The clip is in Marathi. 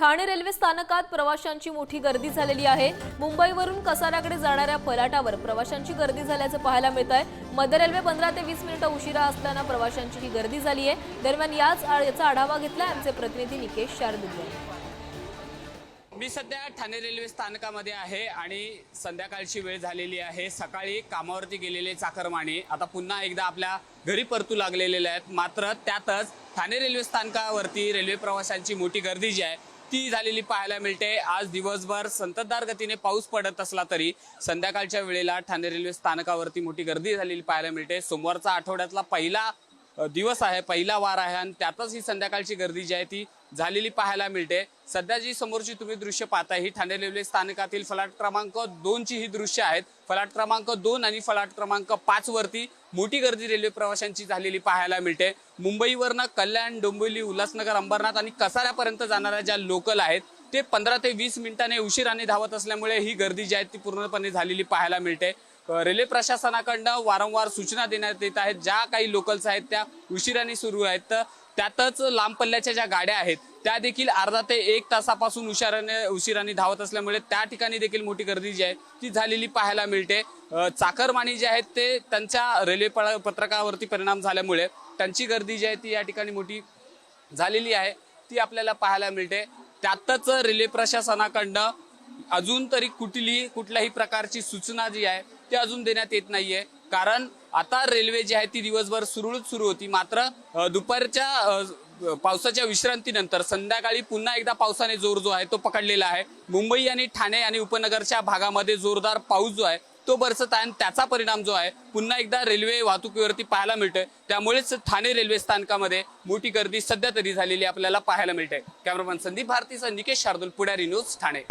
ठाणे रेल्वे स्थानकात प्रवाशांची मोठी गर्दी झालेली आहे. मुंबईवरून कसाराकडे जाणाऱ्या फलाटावर प्रवाशांची गर्दी झाल्याचं पाहायला मिळत आहे मध्य रेल्वे पंधरा ते वीस मिनिटं उशिरा असताना प्रवाशांची ही गर्दी झाली आहे. दरम्यान याच याचा आढावा घेतला आमचे प्रतिनिधी निकेश शार्दूल मी सध्या ठाणे रेल्वे स्थानकामध्ये आहे आणि संध्याकाळची वेळ झालेली आहे. सकाळी कामावरती गेलेले चाकरमानी आता पुन्हा एकदा आपल्या घरी परतू लागलेले आहेत. मात्र त्यातच ठाणे रेल्वे स्थानकावरती रेल्वे प्रवाशांची मोठी गर्दी जी आहे ती झालेली पाहायला मिळते. आज दिवसभर संततधार गतीने पाऊस पडत असला तरी संध्याकाळच्या वेळेला ठाणे रेल्वे स्थानकावरती मोठी गर्दी झालेली पाहायला मिळते. सोमवारचा आठवड्यातला पहिला दिवस आहे पहिला वार आहे आणि त्यातच ही संध्याकाळची गर्दी जी आहे ती झालेली पाहायला मिळते. सध्या जी समोरची तुम्ही दृश्य पाहता ही ठाणे रेल्वे स्थानकातील फलाट क्रमांक दोनची ही दृश्य आहेत. फलाट क्रमांक दोन आणि फलाट क्रमांक पाच वरती मोठी गर्दी रेल्वे प्रवाशांची झालेली पाहायला मिळते. मुंबईवरनं कल्याण डोंबिवली उल्हासनगर अंबरनाथ आणि कसाऱ्यापर्यंत जाणाऱ्या ज्या लोकल आहेत ते पंधरा ते वीस मिनिटाने उशिराने धावत असल्यामुळे ही गर्दी जी आहे ती पूर्णपणे झालेली पाहायला मिळते. रेल्वे प्रशासनाकडनं वारंवार सूचना देण्यात येत आहेत. ज्या काही लोकल्स आहेत त्या उशिराने सुरू आहेत. तर त्यातच लांब पल्ल्याच्या ज्या गाड्या आहेत त्या देखील अर्धा ते एक तासापासून उशिराने उशिराने धावत असल्यामुळे त्या ठिकाणी देखील मोठी गर्दी जी आहे ती झालेली पाहायला मिळते. चाकरमानी जे आहेत ते त्यांच्या रेल्वे पत्रकावरती परिणाम झाल्यामुळे त्यांची गर्दी जी आहे ती या ठिकाणी मोठी झालेली आहे. ती आपल्याला पाहायला मिळते. त्यातच रेल्वे प्रशासनाकडनं अजून तरी कुठली कुठल्याही प्रकारची सूचना जी आहे ते अजून देण्यात येत नाहीये. कारण आता रेल्वे जी आहे ती दिवसभर सुरळीत सुरू होती. मात्र दुपारच्या पावसाच्या विश्रांतीनंतर संध्याकाळी पुन्हा एकदा पावसाने जोर जो आहे तो पकडलेला आहे. मुंबई आणि ठाणे आणि उपनगरच्या भागामध्ये जोरदार पाऊस जो आहे तो बरसत आहे आणि त्याचा परिणाम जो आहे पुन्हा एकदा रेल्वे वाहतुकीवरती पाहायला मिळतोय. त्यामुळेच ठाणे रेल्वे स्थानकामध्ये मोठी गर्दी सध्या तरी झालेली आपल्याला पाहायला मिळते कॅमेरामॅन संदीप भारतीचा निकेश शार्दुल पुढारी न्यूज ठाणे.